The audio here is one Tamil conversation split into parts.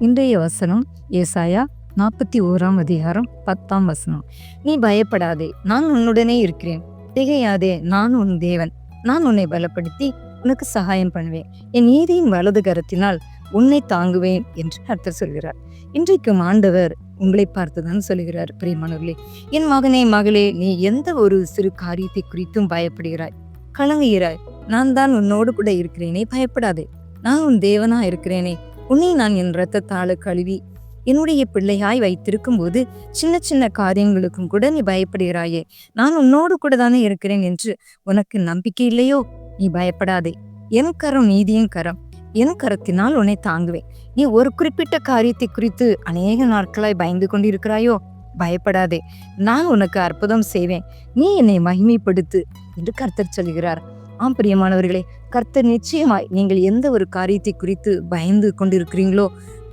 இன்றைய வசனம் ஏசாயா நாற்பத்தி ஓராம் அதிகாரம் பத்தாம் வசனம். நீ பயப்படாதே நான் உன்னுடனே இருக்கிறேன். திகையாதே நான் உன் தேவன். நான் உன்னை பலப்படுத்தி உனக்கு சகாயம் பண்ணுவேன். என் நீதியின் வலது கரத்தினால் உன்னை தாங்குவேன் என்று அர்த்தம் சொல்கிறார். இன்றைக்கும் ஆண்டவர் உங்களை பார்த்துதான் சொல்கிறார் பிரியமானவர்களே. என் மகனே மகளே நீ எந்த ஒரு சிறு காரியத்தை குறித்தும் பயப்படுகிறாய். கலங்குகிறாய். நான் தான் உன்னோடு கூட இருக்கிறேனே பயப்படாதே. நான் உன் தேவனா இருக்கிறேனே. உன்னை நான் என் இரத்தத்தால கழுவி என்னுடைய பிள்ளையாய் வைத்திருக்கும் போது சின்ன சின்ன காரியங்களுக்கும் கூட நீ பயப்படுகிறாயே. நான் உன்னோடு கூட தானே இருக்கிறேன் என்று உனக்கு நம்பிக்கை இல்லையோ? நீ பயப்படாதே. என் கரம் நீதியின் கரம். என் கரத்தினால் உன்னை தாங்குவேன். நீ ஒரு குறிப்பிட்ட காரியத்தை குறித்து அநேக நாட்களாய் பயந்து கொண்டிருக்கிறாயோ? பயப்படாதே. நான் உனக்கு அற்புதம் செய்வேன். நீ என்னை மகிமைப்படுத்து என்று கர்த்தர் சொல்கிறார். ஆம் பிரியமானவர்களே கர்த்தர் நிச்சயமாய் நீங்கள் எந்த ஒரு காரியத்தை குறித்து பயந்து கொண்டிருக்கிறீங்களோ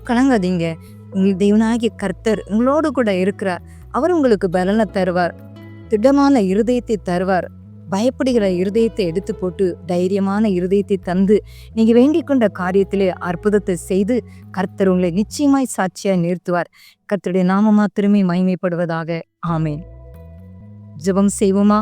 கலங்காதீங்க. உங்கள் தெய்வனாகிய கர்த்தர் உங்களோடு கூட இருக்கிறார். அவர் உங்களுக்கு பலனை தருவார். திடமான இருதயத்தை தருவார். பயப்படுகிற இருதயத்தை எடுத்து போட்டு தைரியமான இருதயத்தை தந்து நீங்க வேண்டிக் கொண்ட காரியத்திலே அற்புதத்தை செய்து கர்த்தர் உங்களை நிச்சயமாய் சாட்சியாய் நிறுத்துவார். கர்த்தருடைய நாம மாத்திரமே மகிமைப்படுவதாக. ஆமேன். ஜெபம் செய்வோமா?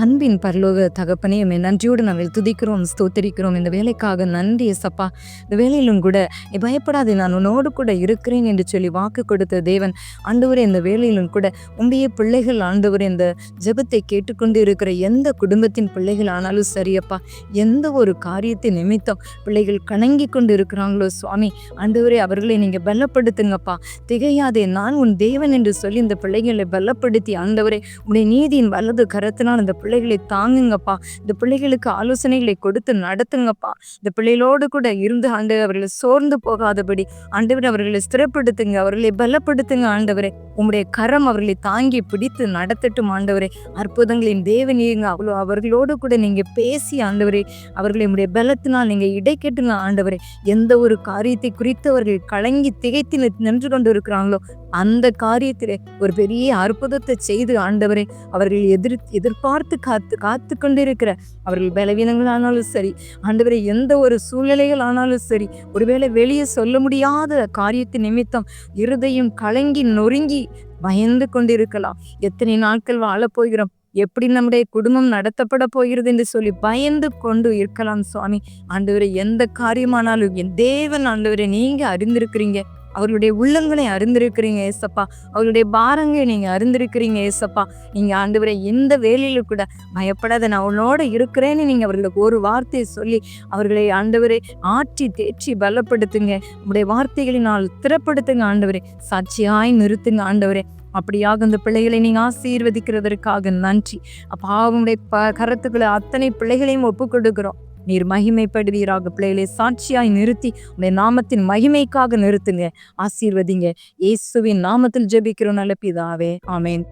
அன்பின் பரலோக தகப்பனே நன்றியோடு நாங்கள் துதிக்கிறோம் ஸ்தோத்தரிக்கிறோம். இந்த வேலைக்காக நன்றி சப்பா இந்த வேலையிலும் கூட பயப்படாதே நான் உன்னோடு கூட இருக்கிறேன் என்று சொல்லி வாக்கு கொடுத்த தேவன் ஆண்டவரே இந்த வேலையிலும் கூட உடைய பிள்ளைகள் ஆண்டவரே இந்த ஜெபத்தை கேட்டுக்கொண்டு இருக்கிற எந்த குடும்பத்தின் பிள்ளைகள் ஆனாலும் சரியப்பா எந்த ஒரு காரியத்தை நிமித்தம் பிள்ளைகள் கணங்கி கொண்டு இருக்கிறாங்களோ சுவாமி ஆண்டவரே அவர்களை நீங்கள் பலப்படுத்துங்கப்பா. திகையாதே நான் உன் தேவன் என்று சொல்லி இந்த பிள்ளைகளை பலப்படுத்தி ஆண்டவரே உடைய நீதியின் வலது கரத்தினால் இந்த பிள்ளைகளை தாங்குங்கப்பா. இந்த பிள்ளைகளுக்கு ஆலோசனைகளை கொடுத்து நடத்துங்கப்பா. இந்த பிள்ளைகளோடு கூட இருந்து ஆண்டு அவர்களை சோர்ந்து போகாதபடி ஆண்டவர் அவர்களை ஸ்திரப்படுத்துங்க அவர்களை பலப்படுத்துங்க ஆண்டவரே. உம்முடைய கரம் அவர்களை தாங்கி பிடித்து நடத்தட்டும் ஆண்டவரே. அற்புதங்களின் தேவனீங்க அவ்வளோ அவர்களோடு கூட நீங்கள் பேசி ஆண்டவரே அவர்களை உடைய பலத்தினால் நீங்கள் இடைக்கட்டுங்க ஆண்டவரே. எந்த ஒரு காரியத்தை குறித்து அவர்கள் கலங்கி திகைத்து நின்று கொண்டு இருக்கிறாங்களோ அந்த காரியத்திலே ஒரு பெரிய அற்புதத்தை செய்து ஆண்டவரே அவர்கள் எதிர் எதிர்பார்த்து காத்து காத்து கொண்டிருக்கிற அவர்கள் பலவீனங்கள் ஆனாலும் சரி ஆண்டவரை எந்த ஒரு சூழ்நிலைகள் ஆனாலும் சரி ஒருவேளை வெளியே சொல்ல முடியாத காரியத்து நிமித்தம் இருதயம் கலங்கி நொறுங்கி பயந்து கொண்டிருக்கலாம். எத்தனை நாட்கள் வாழப் போகிறோம்? எப்படி நம்முடைய குடும்பம் நடத்தப்பட போகிறது என்று சொல்லி பயந்து கொண்டு இருக்கலாம் சுவாமி. ஆண்டவரே எந்த காரியமானாலும் என் தேவன் ஆண்டவரே நீங்க அறிந்திருக்கிறீங்க. அவர்களுடைய உள்ளங்களை அறிந்திருக்கிறீங்க ஏசப்பா. அவர்களுடைய பாரங்களை நீங்கள் அறிந்திருக்கிறீங்க ஏசப்பா. நீங்கள் ஆண்டவரை எந்த வேலையிலும் கூட பயப்படாத நான் உன்னோட இருக்கிறேன்னு நீங்கள் அவர்களுக்கு ஒரு வார்த்தையை சொல்லி அவர்களை ஆண்டவரை ஆற்றி தேற்றி பலப்படுத்துங்க. உங்களுடைய வார்த்தைகளினால் திறப்படுத்துங்க ஆண்டவரே. சாட்சியாய் நிறுத்துங்க ஆண்டவரே. அப்படியாக இந்த பிள்ளைகளை நீங்கள் ஆசீர்வதிக்கிறதற்காக நன்றி. அப்பா அவங்களுடைய ப கருத்துக்களை அத்தனை பிள்ளைகளையும் ஒப்பு கொடுக்குறோம் நீர் மகிமைப்படுவீராக. பிள்ளைகளை சாட்சியாய் நிறுத்தி உடைய நாமத்தின் மகிமைக்காக நிறுத்துங்க. ஆசீர்வதிங்க. இயேசுவின் நாமத்தில் ஜெபிக்கிறோம் நல்ல பிதாவே. ஆமேன்.